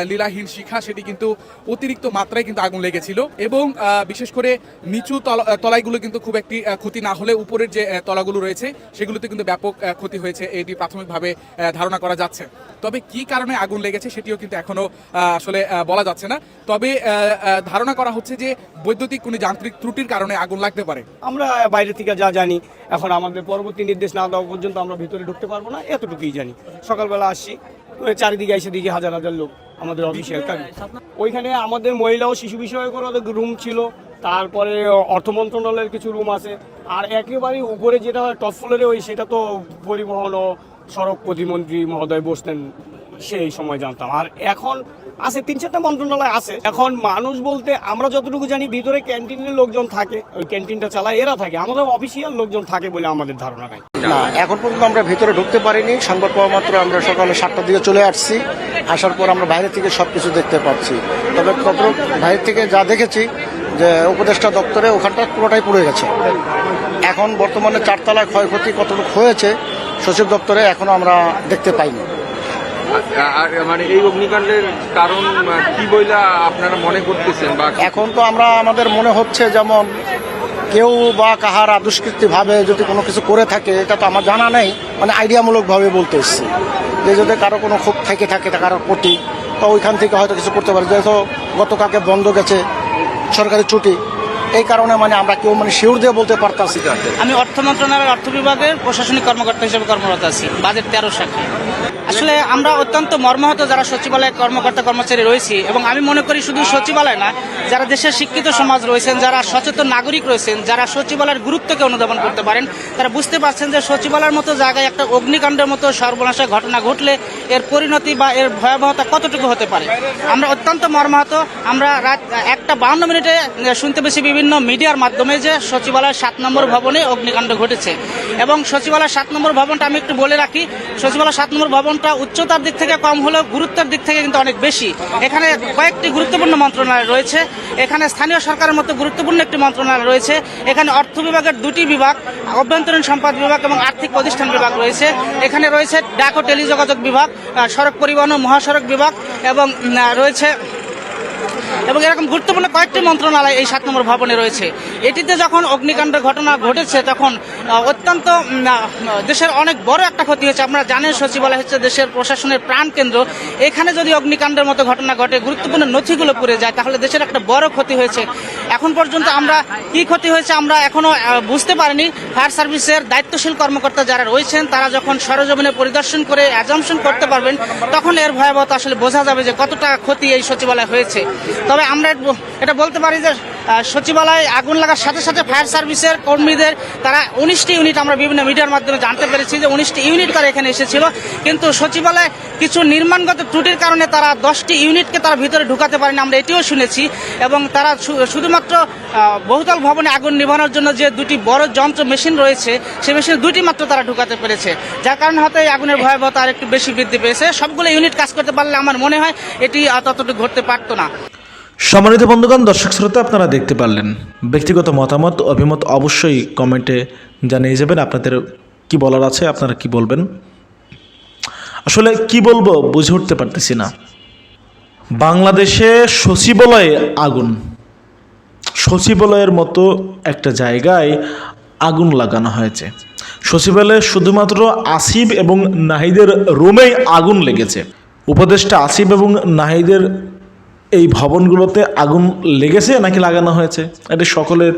লীলাহীন শিখা সেটি কিন্তু অতিরিক্ত মাত্রায় কিন্তু আগুন লেগেছিল এবং বিশেষ করে নিচু তলাইগুলো কিন্তু খুব একটি ক্ষতি না হলে উপরের যে তলাগুলো রয়েছে সেগুলোতে কিন্তু ব্যাপক ক্ষতি হয়েছে এটি প্রাথমিকভাবে ধারণা করা যাচ্ছে। তবে কি কারণে আগুন লেগেছে সেটিও কিন্তু এখনও আহ, আসলে বলা যাচ্ছে না। তবে ধারণা করা হচ্ছে যে বৈদ্যুতিক কোনো যান্ত্রিক ত্রুটির কারণে আগুন লাগতে পারে। আমরা বাইরে থেকে যা জানি এখন আমাদের পরবর্তী নির্দেশ না দেওয়া পর্যন্ত আমরা ভিতরে ঢুকতে পারব না, এতটুকুই জানি। সকালবেলা ওই চারিদিকে এসে দিকে হাজার হাজার লোক আমাদের অফিসিয়াল থাকে ওইখানে আমাদের মহিলা ও শিশু বিষয়ক রুম ছিল, তারপরে অর্থ মন্ত্রণালয়ের কিছু রুম আছে, আর একেবারে উপরে যেটা টপ ফ্লোরে ওই সেটা তো পরিবহন ও সড়ক প্রতিমন্ত্রী মহোদয় বসতেন, সেই সময় জানতাম। আর এখন আছে, তিন চারটা মন্ত্রণালয় আছে। এখন মানুষ বলতে আমরা যতটুকু জানি, ভিতরে ক্যান্টিনের লোকজন থাকে, ওই ক্যান্টিনটা চালায়, এরা থাকে। আমাদের অফিসিয়াল লোকজন থাকে বলে আমাদের ধারণা নাই। না, এখন পর্যন্ত আমরা ভেতরে ঢুকতে পারিনি। সংবাদ পাওয়া মাত্র আমরা সকালে সাতটার দিকে চলে আসছি। আসার পর আমরা বাইরে থেকে সব কিছু দেখতে পাচ্ছি। তবে কত বাইরে থেকে যা দেখেছি, যে উপদেষ্টা দপ্তরে ওখানটা পুরোটাই পড়ে গেছে। এখন বর্তমানে চারতলায় ক্ষয়ক্ষতি কতটুকু হয়েছে, সচিব দপ্তরে এখনও আমরা দেখতে পাইনি। আর মানে এই অগ্নিকাণ্ডের কারণ কি বইলা আপনারা মনে করতেছেন বা এখন তো আমরা, আমাদের মনে হচ্ছে যেমন কেউ বা কাহার আদুষ্কৃতিভাবে যদি কোনো কিছু করে থাকে, এটা তো আমার জানা নেই মানে আইডিয়ামূলকভাবে বলতে এসছি। যে যদি কারও কোনো ক্ষোভ থেকে থাকে কারোর প্রতি তো ওইখান থেকে হয়তো কিছু করতে পারে। যেহেতু গতকালকে বন্ধ গেছে সরকারি ছুটি এই কারণে মানে আমরা কেউ মানে শিওর দিয়ে বলতে পারতাছি আমি অর্থ মন্ত্রণালয়ের অর্থ বিভাগের প্রশাসনিক কর্মকর্তা হিসেবে কর্মরত আছি, বাজেট তেরো শাখায় আসলে আমরা অত্যন্ত মর্মাহত যারা সচিবালয়ের কর্মকর্তা কর্মচারী রয়েছি এবং আমি মনে করি শুধু সচিবালয় না, যারা দেশের শিক্ষিত সমাজ রয়েছেন, যারা সচেতন নাগরিক রয়েছেন, যারা সচিবালয়ের গুরুত্বকে অনুধাবন করতে পারেন, তারা বুঝতে পারছেন যে সচিবালয়ের মতো জায়গায় একটা অগ্নিকাণ্ডের মতো সর্বনাশের ঘটনা ঘটলে এর পরিণতি বা এর ভয়াবহতা কতটুকু হতে পারে? আমরা অত্যন্ত মর্মাহত, আমরা রাত একটা বাউন্ন মিনিটে শুনতে পেয়েছি বিভিন্ন মিডিয়ার মাধ্যমে যে সচিবালয়ের সাত নম্বর ভবনে অগ্নিকাণ্ড ঘটেছে। এবং সচিবালয়ের সাত নম্বর ভবনটা আমি একটু বলে রাখি, সচিবালয় সাত নম্বর ভবনটা উচ্চতার দিক থেকে কম হলেও গুরুত্বের দিক থেকে কিন্তু অনেক বেশি। এখানে কয়েকটি গুরুত্বপূর্ণ মন্ত্রণালয় রয়েছে। এখানে স্থানীয় সরকারের মতো গুরুত্বপূর্ণ একটি মন্ত্রণালয় রয়েছে। এখানে অর্থ বিভাগের দুটি বিভাগ, অভ্যন্তরীণ সম্পদ বিভাগ এবং আর্থিক প্রতিষ্ঠান বিভাগ রয়েছে। এখানে রয়েছে ডাক ও টেলিযোগাযোগ বিভাগ সড়ক পরিবহন ও মহাসড়ক বিভাগ এবং রয়েছে এবং এরকম গুরুত্বপূর্ণ কয়েকটি মন্ত্রণালয় এই সাত নম্বর ভবনে রয়েছে। এটিতে যখন অগ্নিকাণ্ডের ঘটনা ঘটেছে, তখন অত্যন্ত দেশের অনেক বড় একটা ক্ষতি হয়েছে। আপনারা জানেন, সচিবালয় হচ্ছে দেশের প্রশাসনের প্রাণ কেন্দ্র। এখানে যদি অগ্নিকাণ্ডের মতো ঘটনা ঘটে, গুরুত্বপূর্ণ নথিগুলো পুড়ে যায়, তাহলে দেশের একটা বড় ক্ষতি হয়েছে। এখন পর্যন্ত আমরা কি ক্ষতি হয়েছে আমরা এখনও বুঝতে পারিনি। ফায়ার সার্ভিসের দায়িত্বশীল কর্মকর্তা যারা রয়েছেন, তারা যখন সরজমিনে পরিদর্শন করে অ্যাজামশন করতে পারবেন, তখন এর ভয়াবহতা আসলে বোঝা যাবে যে কতটা ক্ষতি এই সচিবালয় হয়েছে। তবে আমরা এটা বলতে পারি যে সচিবালয়ে আগুন লাগার সাথে সাথে ফায়ার সার্ভিসের কর্মীদের তারা উনিশটি ইউনিট আমরা বিভিন্ন মিডিয়ার মাধ্যমে জানতে পেরেছি যে উনিশটি ইউনিট তারা এখানে এসেছিল। কিন্তু সচিবালয়ে কিছু নির্মাণগত ত্রুটির কারণে তারা দশটি ইউনিটকে তারা ভিতরে ঢুকাতে পারেনি, আমরা এটিও শুনেছি। এবং তারা শুধুমাত্র বহুতল ভবনে আগুন নিভানোর জন্য যে দুটি বড় যন্ত্র মেশিন রয়েছে সেই মেশিন দুটি মাত্র তারা ঢুকাতে পেরেছে। যার কারণে হয়তো এই আগুনের ভয়াবহতা আর একটু বেশি বৃদ্ধি পেয়েছে। সবগুলো ইউনিট কাজ করতে পারলে আমার মনে হয় এটি ততটুকু ঘটতে পারতো না। সম্মানিত বন্ধুগণ, দর্শক শ্রোতা, আপনারা দেখতে পারলেন। ব্যক্তিগত মতামত, অভিমত অবশ্যই কমেন্টে জানিয়ে যাবেন। আপনাদের কি বলার আছে, আপনারা কি বলবেন? আসলে কি বলব, বুঝে উঠতে পারতেছি না। বাংলাদেশে সচিবালয়ে আগুন। সচিবালয়ের মতো একটা জায়গায় আগুন লাগানো হয়েছে। সচিবালয়ে শুধুমাত্র আসিফ এবং নাহিদের রুমেই আগুন লেগেছে। উপদেষ্টা আসিফ এবং নাহিদের এই ভবনগুলোতে আগুন লেগেছে নাকি লাগানো হয়েছে? এটা সকলের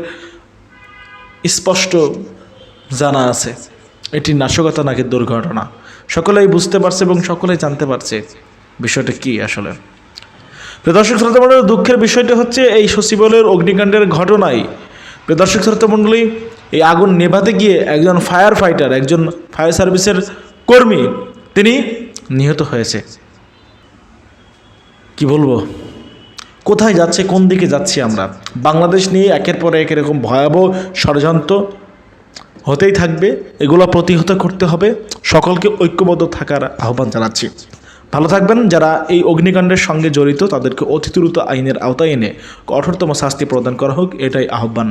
স্পষ্ট জানা আছে। এটি নাশকতা নাকি দুর্ঘটনা? সকলেই বুঝতে পারছে এবং সকলেই জানতে পারছে বিষয়টা কি আসলে। প্রিয় দর্শক, শ্রোতা দুঃখের বিষয়টা হচ্ছে এই সচিবালয়ের অগ্নিকাণ্ডের ঘটনায় প্রিয় দর্শক, শ্রোতা এই আগুন নেভাতে গিয়ে একজন ফায়ার ফাইটার, একজন ফায়ার সার্ভিসের কর্মী, তিনি নিহত হয়েছে। কি বলব? কোথায় যাচ্ছে, কোন দিকে যাচ্ছি আমরা? বাংলাদেশ নিয়ে একের পর এক এরকম ভয়াবহ ষড়যন্ত্র হতেই থাকবে, এগুলো প্রতিহত করতে হবে। সকলকে ঐক্যবদ্ধ থাকার আহ্বান জানাচ্ছি। ভালো থাকবেন। যারা এই অগ্নিকাণ্ডের সঙ্গে জড়িত, তাদেরকে অতি দ্রুত আইনের আওতায় এনে কঠোরতম শাস্তি প্রদান করা হোক, এটাই আহ্বান।